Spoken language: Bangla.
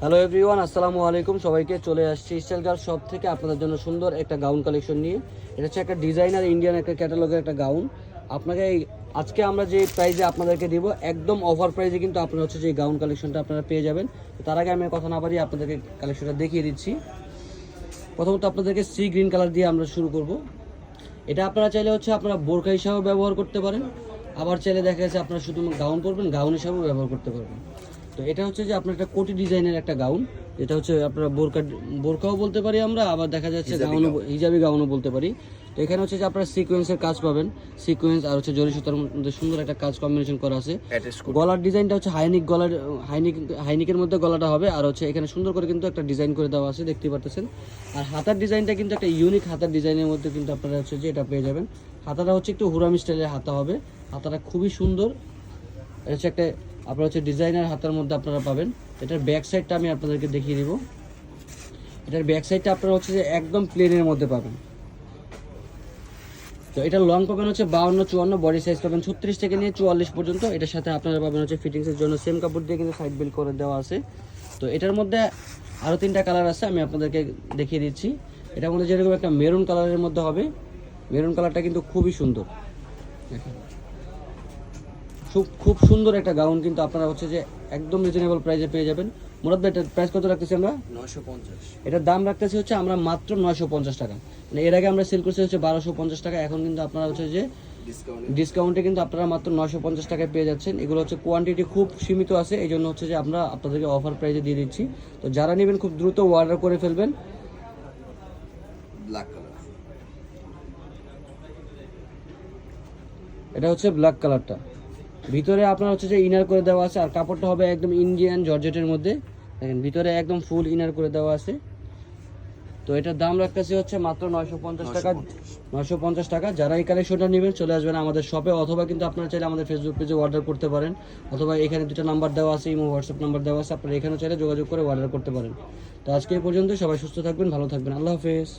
হ্যালো এভরিওয়ান আসসালামু আলাইকুম। সবাইকে চলে আসছি স্টাইল গার্ল শপ থেকে। আপনাদের জন্য সুন্দর একটা গাউন কালেকশন নিয়ে। এটা হচ্ছে একটা ডিজাইনার ইন্ডিয়ান একটা ক্যাটালগের একটা গাউন আপনাকে আজকে আমরা যে প্রাইজে আপনাদেরকে দিব, একদম অফার প্রাইজে কিন্তু আপনারা হচ্ছে যে গাউন কালেকশনটা আপনারা পেয়ে যাবেন। তার আগে আমি কথা না পারি আপনাদেরকে কালেকশনটা দেখিয়ে দিচ্ছি। প্রথমত আপনাদেরকে সি গ্রিন কালার দিয়ে আমরা শুরু করব। এটা আপনারা চাইলে হচ্ছে আপনারা বোরখা হিসাবেও ব্যবহার করতে পারেন। আবার চাইলে দেখা যাচ্ছে আপনারা শুধু গাউন পরবেন গাউন হিসাবেও ব্যবহার করতে পারবেন। তো এটা হচ্ছে যে আপনার একটা কোটি ডিজাইনের একটা গাউন। এটা হচ্ছে আপনার বোরকা বোরকাও বলতে পারি আমরা আবার দেখা যাচ্ছে গাউনও হিজাবি গাউনও বলতে পারি। তো এখানে হচ্ছে যে আপনারা সিকোয়েন্সের কাজ পাবেন। সিকোয়েন্স আর হচ্ছে জরি সুতার মধ্যে সুন্দর একটা কাজ কম্বিনেশন করা আছে। গলার ডিজাইনটা হচ্ছে হাইনিক গলার হাইনিক হাইনিকের মধ্যে গলাটা হবে। আর হচ্ছে এখানে সুন্দর করে কিন্তু একটা ডিজাইন করে দেওয়া আছে দেখতে পারতেছেন। আর হাতার ডিজাইনটা কিন্তু একটা ইউনিক হাতার ডিজাইনের মধ্যে কিন্তু আপনারা হচ্ছে যে এটা পেয়ে যাবেন। হাতাটা হচ্ছে একটু হুরামি স্টাইলের হাতা হবে। হাতাটা খুবই সুন্দর। এটা হচ্ছে একটা আপনার হচ্ছে ডিজাইনার হাতার মধ্যে আপনারা পাবেন। এটার ব্যাক সাইডটা আমি আপনাদেরকে দেখিয়ে দিব। এটার ব্যাক সাইডটা আপনারা হচ্ছে যে একদম প্লেনের মধ্যে পাবেন। তো এটা লং পাবেন হচ্ছে বাউন্ন, চুয়ান্ন বডি সাইজ পাবেন ছত্রিশ থেকে নিয়ে চুয়াল্লিশ পর্যন্ত। এটার সাথে আপনারা পাবেন হচ্ছে ফিটিংসের জন্য সেম কাপড় দিয়ে কিন্তু সাইড বিল করে দেওয়া আছে। তো এটার মধ্যে আরও তিনটা কালার আছে, আমি আপনাদেরকে দেখিয়ে দিচ্ছি। এটার মধ্যে যেরকম একটা মেরুন কালারের মধ্যে হবে মেরুন কালারটা কিন্তু খুবই সুন্দর। দেখেন। খুব খুব সুন্দর একটা গাউন কিন্তু আপনারা হচ্ছে যে একদম রিজনেবল প্রাইসে পেয়ে যাবেন। মুরাদ ভাই এটার প্রাইস কত রাখতেছি আমরা? নয়শো পঞ্চাশ। এটার দাম রাখতেছি হচ্ছে আমরা মাত্র নয়শো পঞ্চাশ টাকা। মানে এর আগে আমরা সেল করছি হচ্ছে বারোশো পঞ্চাশ টাকা এখন কিন্তু আপনারা হচ্ছে যে ডিসকাউন্টে কিন্তু আপনারা মাত্র নয়শো পঞ্চাশ টাকায় পেয়ে যাচ্ছেন। এগুলো হচ্ছে কোয়ান্টিটি খুব সীমিত আছে এই জন্য হচ্ছে যে আমরা আপনাদেরকে অফার প্রাইসে দিয়ে দিচ্ছি। তো যারা নেবেন খুব দ্রুত অর্ডার করে ফেলবেন। ব্ল্যাক কালার এটা হচ্ছে ব্ল্যাক কালারটা ভিতরে আপনার হচ্ছে যে ইনার করে দেওয়া আছে, আর কাপড়টা হবে একদম ইন্ডিয়ান জর্জেটের মধ্যে। দেখেন, ভিতরে একদম ফুল ইনার করে দেওয়া আছে। তো এটার দাম রাখতেছি হচ্ছে মাত্র নয়শো পঞ্চাশ টাকা। নয়শো পঞ্চাশ টাকা। যারা এই কালেকশনটা নেবেন, চলে আসবেন আমাদের শপে অথবা কিন্তু আপনারা চাইলে আমাদের ফেসবুক পেজে অর্ডার করতে পারেন। অথবা এখানে দুটো নাম্বার দেওয়া আছে, ইমো হোয়াটসঅ্যাপ নাম্বার দেওয়া আছে। আপনারা এখানেও চাইলে যোগাযোগ করে অর্ডার করতে পারেন। তো আজকে এই পর্যন্ত সবাই সুস্থ থাকবেন, ভালো থাকবেন। আল্লাহ হাফেজ।